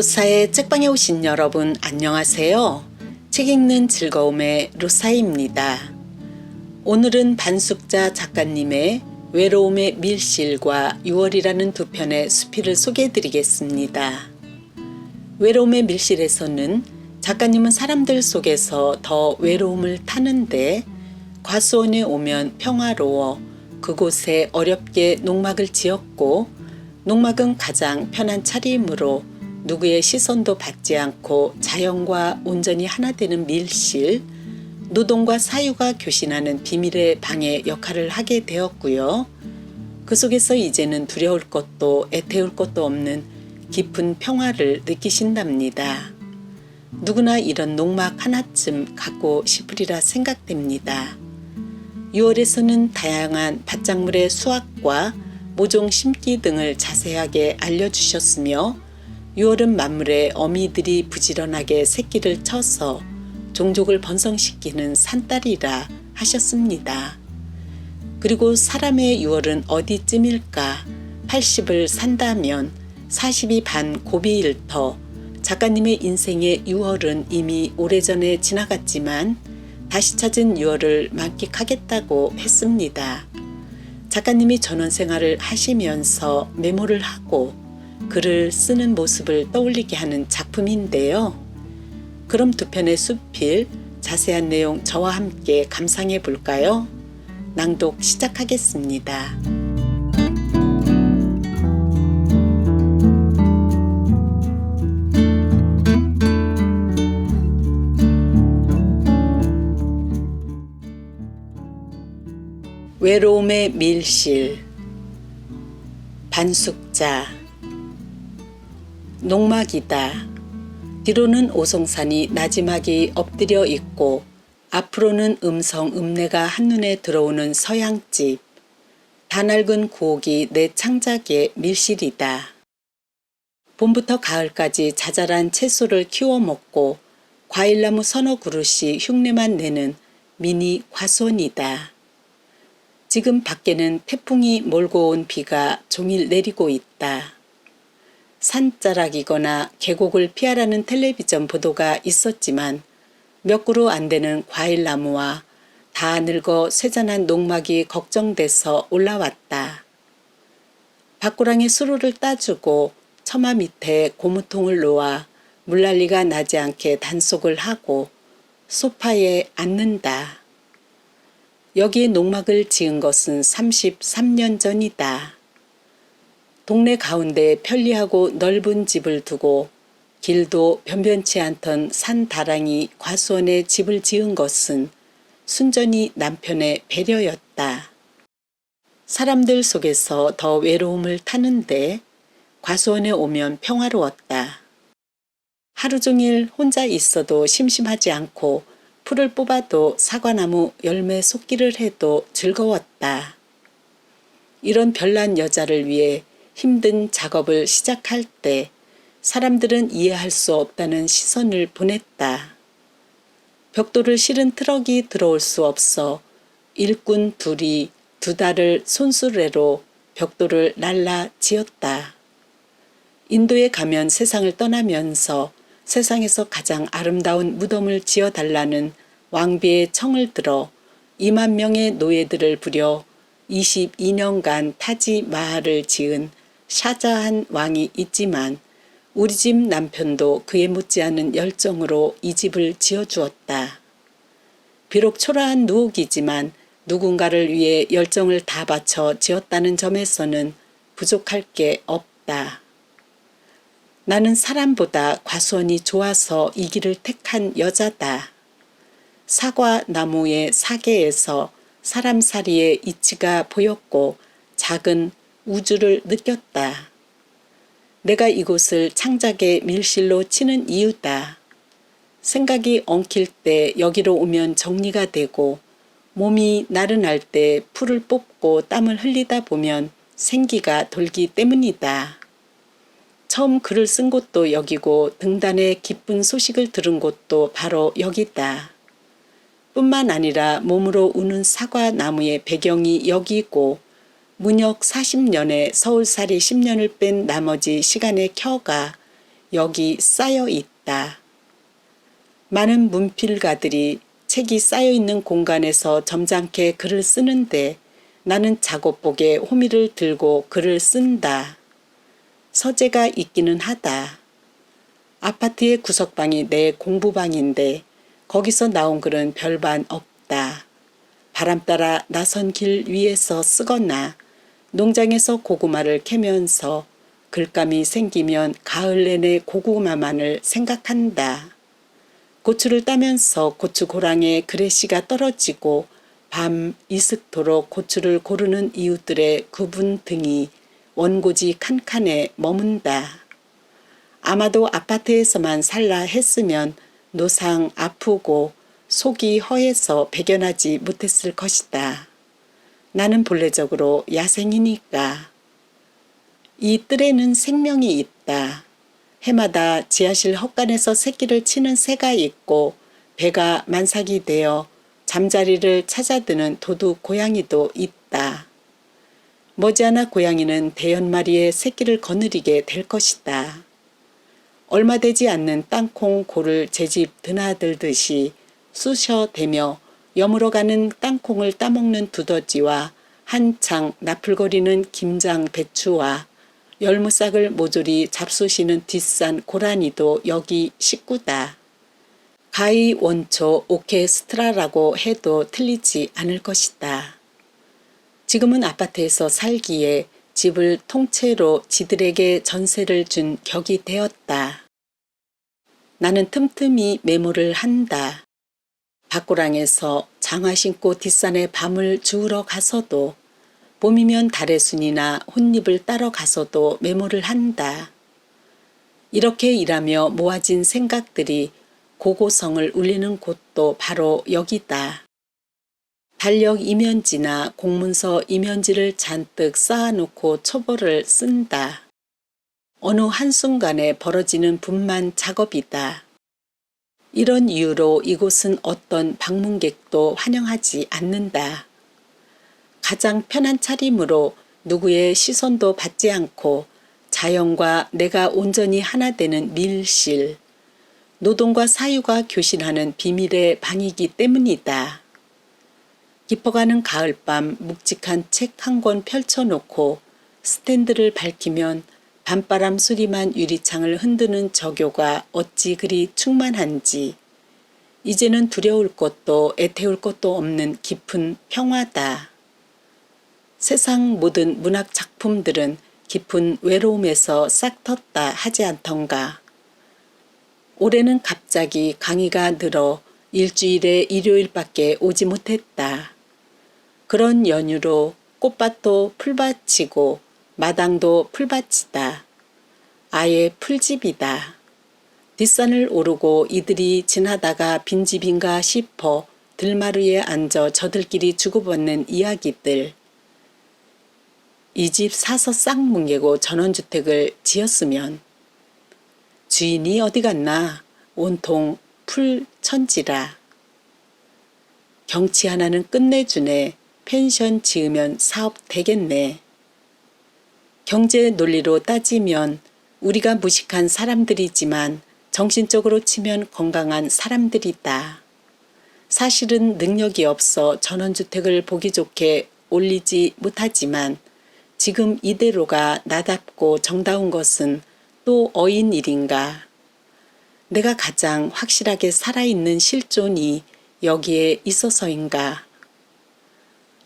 로사의 책방에 오신 여러분 안녕하세요. 책 읽는 즐거움의 로사입니다. 오늘은 반숙자 작가님의 외로움의 밀실과 6월이라는 두 편의 수필을 소개해 드리겠습니다. 외로움의 밀실에서는 작가님은 사람들 속에서 더 외로움을 타는데 과수원에 오면 평화로워 그곳에 어렵게 농막을 지었고 농막은 가장 편한 차림으로 누구의 시선도 받지 않고 자연과 온전히 하나 되는 밀실, 노동과 사유가 교신하는 비밀의 방의 역할을 하게 되었고요. 그 속에서 이제는 두려울 것도 애태울 것도 없는 깊은 평화를 느끼신답니다. 누구나 이런 농막 하나쯤 갖고 싶으리라 생각됩니다. 6월에서는 다양한 밭작물의 수확과 모종 심기 등을 자세하게 알려주셨으며 6월은 만물의 어미들이 부지런하게 새끼를 쳐서 종족을 번성시키는 산딸이라 하셨습니다. 그리고 사람의 6월은 어디쯤일까? 80을 산다면 40이 반 고비일 터 작가님의 인생의 6월은 이미 오래전에 지나갔지만 다시 찾은 6월을 만끽하겠다고 했습니다. 작가님이 전원 생활을 하시면서 메모를 하고 글을 쓰는 모습을 떠올리게 하는 작품인데요. 그럼 두 편의 수필 자세한 내용 저와 함께 감상해 볼까요? 낭독 시작하겠습니다. 외로움의 밀실 반숙자 농막이다. 뒤로는 오송산이 나지막이 엎드려 있고 앞으로는 음성 음내가 한눈에 들어오는 서양집. 다 낡은 구옥이 내 창작의 밀실이다. 봄부터 가을까지 자잘한 채소를 키워 먹고 과일나무 서너 그릇이 흉내만 내는 미니 과수원이다. 지금 밖에는 태풍이 몰고 온 비가 종일 내리고 있다. 산자락이거나 계곡을 피하라는 텔레비전 보도가 있었지만 몇 그루 안 되는 과일나무와 다 늙어 쇠잔한 농막이 걱정돼서 올라왔다. 밭고랑에 수로를 따주고 처마 밑에 고무통을 놓아 물난리가 나지 않게 단속을 하고 소파에 앉는다. 여기에 농막을 지은 것은 33년 전이다. 동네 가운데 편리하고 넓은 집을 두고 길도 변변치 않던 산 다랑이 과수원에 집을 지은 것은 순전히 남편의 배려였다. 사람들 속에서 더 외로움을 타는데 과수원에 오면 평화로웠다. 하루 종일 혼자 있어도 심심하지 않고 풀을 뽑아도 사과나무 열매 솟기를 해도 즐거웠다. 이런 별난 여자를 위해 힘든 작업을 시작할 때 사람들은 이해할 수 없다는 시선을 보냈다. 벽돌을 실은 트럭이 들어올 수 없어 일꾼 둘이 두 달을 손수레로 벽돌을 날라 지었다. 인도에 가면 세상을 떠나면서 세상에서 가장 아름다운 무덤을 지어 달라는 왕비의 청을 들어 2만 명의 노예들을 부려 22년간 타지 마을을 지은 샤자한 왕이 있지만 우리 집 남편도 그에 못지않은 열정으로 이 집을 지어주었다. 비록 초라한 누옥이지만 누군가를 위해 열정을 다 바쳐 지었다는 점에서는 부족할 게 없다. 나는 사람보다 과수원이 좋아서 이 길을 택한 여자다. 사과 나무의 사계에서 사람살이의 이치가 보였고 작은 우주를 느꼈다. 내가 이곳을 창작의 밀실로 치는 이유다. 생각이 엉킬 때 여기로 오면 정리가 되고 몸이 나른할 때 풀을 뽑고 땀을 흘리다 보면 생기가 돌기 때문이다. 처음 글을 쓴 곳도 여기고 등단에 기쁜 소식을 들은 곳도 바로 여기다. 뿐만 아니라 몸으로 우는 사과 나무의 배경이 여기고 문역 40년에 서울살이 10년을 뺀 나머지 시간의 켜가 여기 쌓여 있다. 많은 문필가들이 책이 쌓여 있는 공간에서 점잖게 글을 쓰는데 나는 작업복에 호미를 들고 글을 쓴다. 서재가 있기는 하다. 아파트의 구석방이 내 공부방인데 거기서 나온 글은 별반 없다. 바람 따라 나선 길 위에서 쓰거나 농장에서 고구마를 캐면서 글감이 생기면 가을 내내 고구마만을 생각한다. 고추를 따면서 고추 고랑에 그레시가 떨어지고 밤 이슥도록 고추를 고르는 이웃들의 구분 등이 원고지 칸칸에 머문다. 아마도 아파트에서만 살라 했으면 노상 아프고 속이 허해서 배견하지 못했을 것이다. 나는 본래적으로 야생이니까. 이 뜰에는 생명이 있다. 해마다 지하실 헛간에서 새끼를 치는 새가 있고 배가 만삭이 되어 잠자리를 찾아드는 도둑 고양이도 있다. 머지않아 고양이는 대연 마리의 새끼를 거느리게 될 것이다. 얼마 되지 않는 땅콩 고를 제 집 드나들듯이 쑤셔대며 여물어 가는 땅 콩을 따먹는 두더지와 한창 나풀거리는 김장 배추와 열무싹을 모조리 잡수시는 뒷산 고라니도 여기 식구다. 가히 원초 오케스트라라고 해도 틀리지 않을 것이다. 지금은 아파트에서 살기에 집을 통째로 지들에게 전세를 준 격이 되었다. 나는 틈틈이 메모를 한다. 밖고랑에서 장화 신고 뒷산에 밤을 주우러 가서도 봄이면 달의 순이나 혼잎을 따러 가서도 메모를 한다. 이렇게 일하며 모아진 생각들이 고고성을 울리는 곳도 바로 여기다. 달력 이면지나 공문서 이면지를 잔뜩 쌓아놓고 초보를 쓴다. 어느 한순간에 벌어지는 분만 작업이다. 이런 이유로 이곳은 어떤 방문객도 환영하지 않는다. 가장 편한 차림으로 누구의 시선도 받지 않고 자연과 내가 온전히 하나 되는 밀실, 노동과 사유가 교신하는 비밀의 방이기 때문이다. 깊어가는 가을밤 묵직한 책 한 권 펼쳐놓고 스탠드를 밝히면 밤바람 소리만 유리창을 흔드는 저교가 어찌 그리 충만한지 이제는 두려울 것도 애태울 것도 없는 깊은 평화다. 세상 모든 문학 작품들은 깊은 외로움에서 싹 텄다 하지 않던가. 올해는 갑자기 강의가 늘어 일주일에 일요일밖에 오지 못했다. 그런 연유로 꽃밭도 풀밭이고 마당도 풀밭이다. 아예 풀집이다. 뒷산을 오르고 이들이 지나다가 빈집인가 싶어 들마루에 앉아 저들끼리 주고받는 이야기들. 이 집 사서 싹 뭉개고 전원주택을 지었으면 주인이 어디 갔나 온통 풀 천지라. 경치 하나는 끝내주네. 펜션 지으면 사업 되겠네. 경제 논리로 따지면 우리가 무식한 사람들이지만 정신적으로 치면 건강한 사람들이다. 사실은 능력이 없어 전원주택을 보기 좋게 올리지 못하지만 지금 이대로가 나답고 정다운 것은 또 어인 일인가. 내가 가장 확실하게 살아있는 실존이 여기에 있어서인가.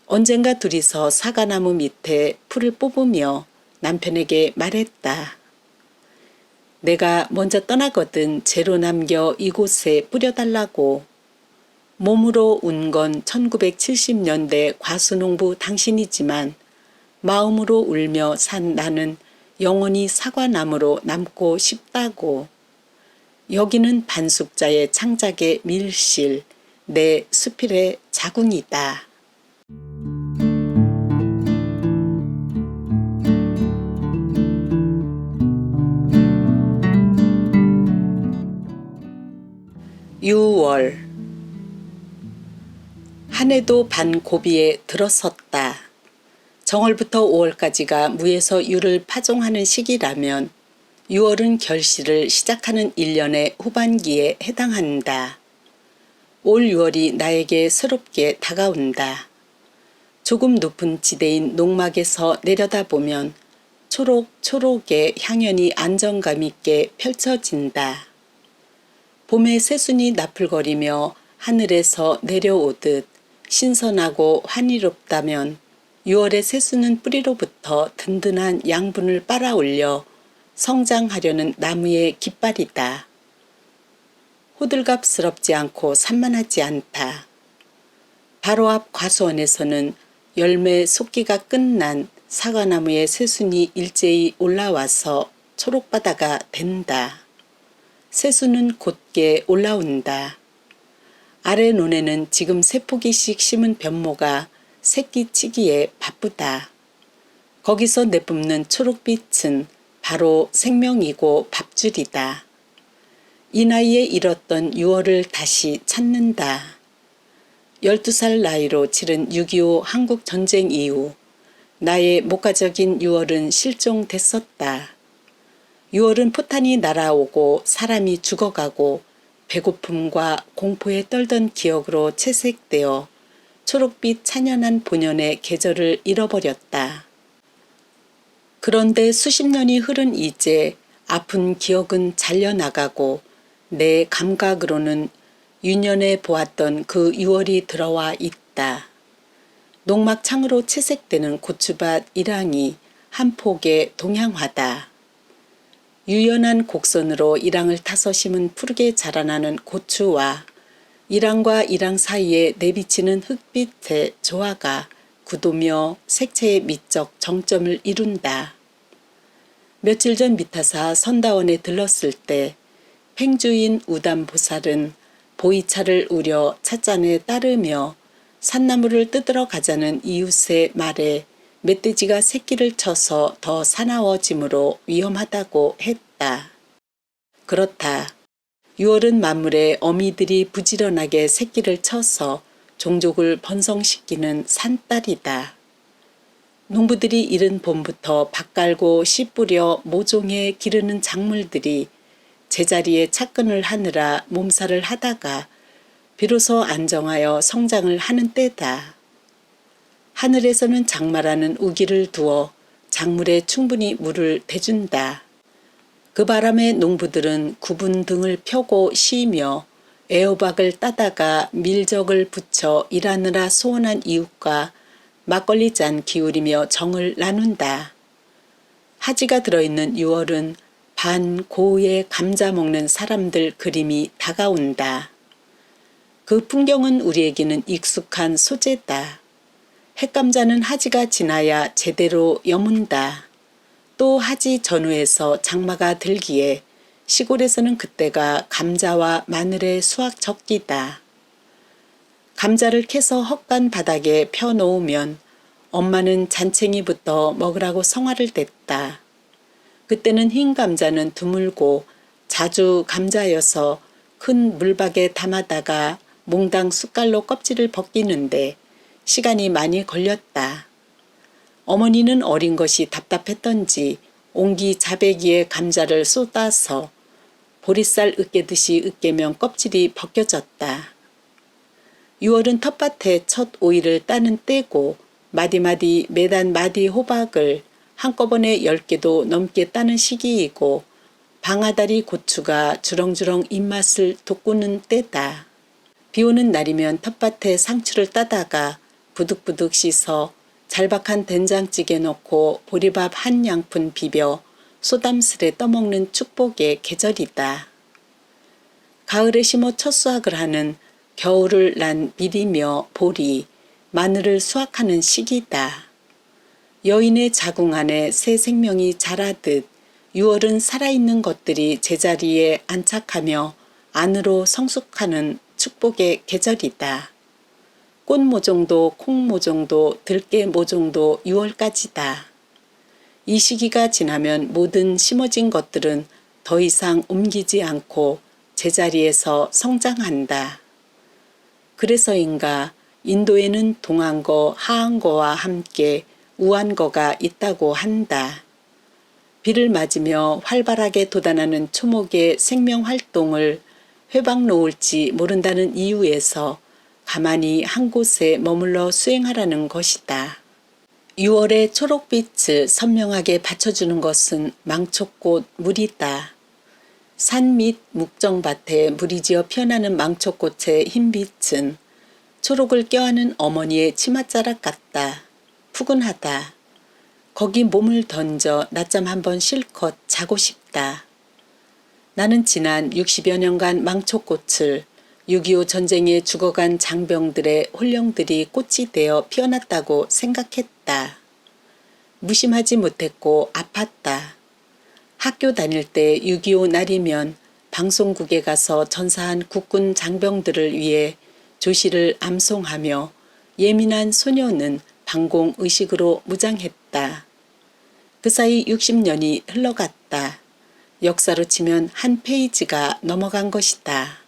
언젠가 둘이서 사과나무 밑에 풀을 뽑으며 남편에게 말했다. 내가 먼저 떠나거든 재로 남겨 이곳에 뿌려달라고. 몸으로 운 건 1970년대 과수농부 당신이지만 마음으로 울며 산 나는 영원히 사과나무로 남고 싶다고. 여기는 반숙자의 창작의 밀실, 내 수필의 자궁이다. 유월 한 해도 반 고비에 들어섰다. 정월부터 5월까지가 무에서 유를 파종하는 시기라면 6월은 결실을 시작하는 1년의 후반기에 해당한다. 올 6월이 나에게 새롭게 다가온다. 조금 높은 지대인 농막에서 내려다보면 초록초록의 향연이 안정감 있게 펼쳐진다. 봄의 새순이 나풀거리며 하늘에서 내려오듯 신선하고 환희롭다면 6월의 새순은 뿌리로부터 든든한 양분을 빨아올려 성장하려는 나무의 깃발이다. 호들갑스럽지 않고 산만하지 않다. 바로 앞 과수원에서는 열매 속기가 끝난 사과나무의 새순이 일제히 올라와서 초록바다가 된다. 새순은 곧게 올라온다. 아래 논에는 지금 세 포기씩 심은 변모가 새끼 치기에 바쁘다. 거기서 내뿜는 초록빛은 바로 생명이고 밥줄이다. 이 나이에 잃었던 6월을 다시 찾는다. 12살 나이로 치른 6.25 한국 전쟁 이후 나의 목가적인 6월은 실종됐었다. 6월은 포탄이 날아오고 사람이 죽어가고 배고픔과 공포에 떨던 기억으로 채색되어 초록빛 찬연한 본연의 계절을 잃어버렸다. 그런데 수십 년이 흐른 이제 아픈 기억은 잘려나가고 내 감각으로는 유년에 보았던 그 6월이 들어와 있다. 농막 창으로 채색되는 고추밭 일항이 한 폭의 동양화다. 유연한 곡선으로 일항을 타서 심은 푸르게 자라나는 고추와 일항과 일항 사이에 내비치는 흙빛의 조화가 구도며 색채의 미적 정점을 이룬다. 며칠 전 미타사 선다원에 들렀을 때 팽주인 우담보살은 보이차를 우려 찻잔에 따르며 산나무를 뜯으러 가자는 이웃의 말에 멧돼지가 새끼를 쳐서 더 사나워지므로 위험하다고 했다. 그렇다. 6월은 만물에 어미들이 부지런하게 새끼를 쳐서 종족을 번성시키는 산딸이다. 농부들이 이른 봄부터 밭 깔고 씨 뿌려 모종에 기르는 작물들이 제자리에 착근을 하느라 몸살을 하다가 비로소 안정하여 성장을 하는 때다. 하늘에서는 장마라는 우기를 두어 작물에 충분히 물을 대준다. 그 바람에 농부들은 구분 등을 펴고 쉬며 애호박을 따다가 밀적을 붙여 일하느라 소원한 이웃과 막걸리 잔 기울이며 정을 나눈다. 하지가 들어있는 6월은 반 고우에 감자 먹는 사람들 그림이 다가온다. 그 풍경은 우리에게는 익숙한 소재다. 핵감자는 하지가 지나야 제대로 여문다. 또 하지 전후에서 장마가 들기에 시골에서는 그때가 감자와 마늘의 수확 적기다. 감자를 캐서 헛간 바닥에 펴놓으면 엄마는 잔챙이부터 먹으라고 성화를 댔다. 그때는 흰 감자는 드물고 자주 감자여서 큰 물박에 담아다가 몽당 숟갈로 껍질을 벗기는데 시간이 많이 걸렸다. 어머니는 어린 것이 답답했던지 옹기 자배기에 감자를 쏟아서 보리쌀 으깨듯이 으깨면 껍질이 벗겨졌다. 6월은 텃밭에 첫 오이를 따는 때고 마디마디 매단 마디 호박을 한꺼번에 10개도 넘게 따는 시기이고 방아다리 고추가 주렁주렁 입맛을 돋구는 때다. 비 오는 날이면 텃밭에 상추를 따다가 부득부득 씻어 잘박한 된장찌개 넣고 보리밥 한 양푼 비벼 소담스레 떠먹는 축복의 계절이다. 가을에 심어 첫 수확을 하는 겨울을 난 밀이며 보리, 마늘을 수확하는 시기다. 여인의 자궁 안에 새 생명이 자라듯 6월은 살아있는 것들이 제자리에 안착하며 안으로 성숙하는 축복의 계절이다. 꽃 모종도 콩 모종도 들깨 모종도 6월까지다. 이 시기가 지나면 모든 심어진 것들은 더 이상 옮기지 않고 제자리에서 성장한다. 그래서인가 인도에는 동안거, 하안거와 함께 우안거가 있다고 한다. 비를 맞으며 활발하게 돋아나는 초목의 생명 활동을 회방 놓을지 모른다는 이유에서 가만히 한 곳에 머물러 수행하라는 것이다. 6월의 초록빛을 선명하게 받쳐주는 것은 망초꽃 물이다. 산 밑 묵정밭에 무리지어 피어나는 망초꽃의 흰빛은 초록을 껴안은 어머니의 치맛자락 같다. 푸근하다. 거기 몸을 던져 낮잠 한번 실컷 자고 싶다. 나는 지난 60여 년간 망초꽃을 6.25 전쟁에 죽어간 장병들의 홀령들이 꽃이 되어 피어났다고 생각했다. 무심하지 못했고 아팠다. 학교 다닐 때 6.25 날이면 방송국에 가서 전사한 국군 장병들을 위해 조시를 암송하며 예민한 소녀는 방공 의식으로 무장했다. 그 사이 60년이 흘러갔다. 역사로 치면 한 페이지가 넘어간 것이다.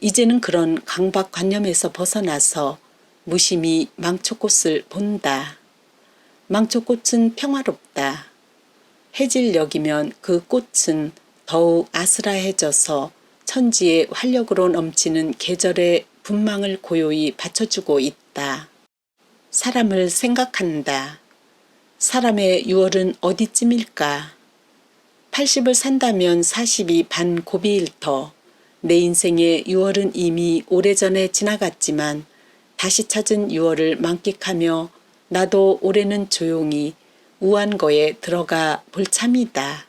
이제는 그런 강박관념에서 벗어나서 무심히 망초꽃을 본다. 망초꽃은 평화롭다. 해질 여기면 그 꽃은 더욱 아스라해져서 천지의 활력으로 넘치는 계절의 분망을 고요히 받쳐주고 있다. 사람을 생각한다. 사람의 6월은 어디쯤일까? 80을 산다면 40이 반 고비일 터. 내 인생의 6월은 이미 오래전에 지나갔지만 다시 찾은 6월을 만끽하며 나도 올해는 조용히 우한 거에 들어가 볼 참이다.